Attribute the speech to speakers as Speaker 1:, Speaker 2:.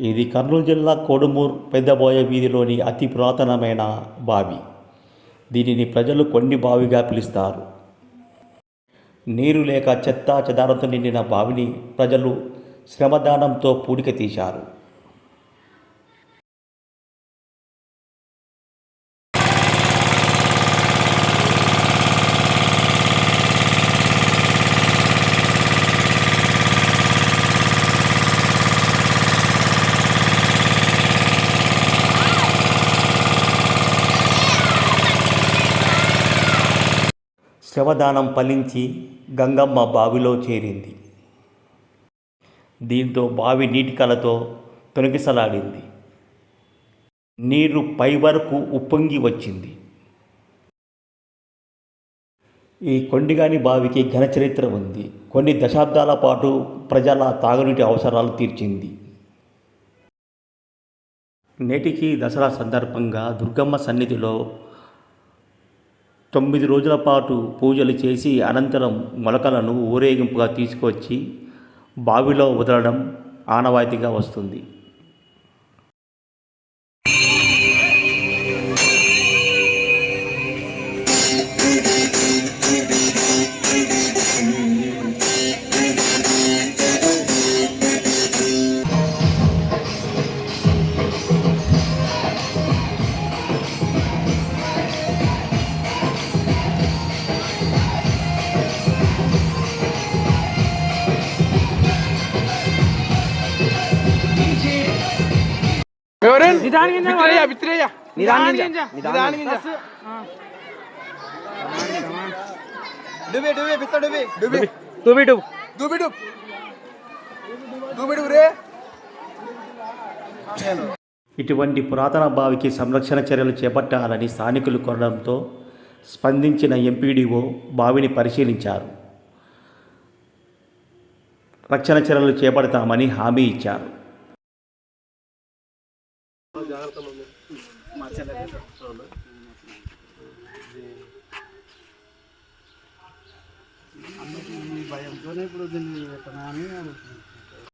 Speaker 1: ఇది కర్నూలు జిల్లా కొడుమూర్ పెద్దబోయ వీధిలోని అతి పురాతనమైన బావి. దీనిని ప్రజలు కొన్ని బావిగా పిలుస్తారు. నీరు లేక చెత్త చెదారంతో నిండిన బావిని ప్రజలు శ్రమదానంతో పూడిక తీశారు. శవదానం ఫలించి గంగమ్మ బావిలో చేరింది. దీంతో బావి నీటి కలతో తొలగిసలాడింది నీరు పై వరకు ఉప్పొంగి వచ్చింది. ఈ కొండిగాని బావికి ఘన చరిత్ర ఉంది. కొన్ని దశాబ్దాల పాటు ప్రజల తాగునీటి అవసరాలు తీర్చింది. నేటికి దసరా సందర్భంగా దుర్గమ్మ సన్నిధిలో తొమ్మిది రోజుల పాటు పూజలు చేసి అనంతరం మొలకలను ఊరేగింపుగా తీసుకొచ్చి బావిలో వదలడం ఆనవాయితీగా వస్తుంది.
Speaker 2: డుబే. డుబే డుబ్ రే.
Speaker 1: ఇటువంటి పురాతన బావికి సంరక్షణ చర్యలు చేపట్టాలని స్థానికులు కోరడంతో స్పందించిన ఎంపీడీఓ బావిని పరిశీలించారు. రక్షణ చర్యలు చేపడతామని హామీ ఇచ్చారు.
Speaker 3: భయంతోనే ఇప్పుడు దీన్ని పెట్టనా అని అనుకుంటున్నాను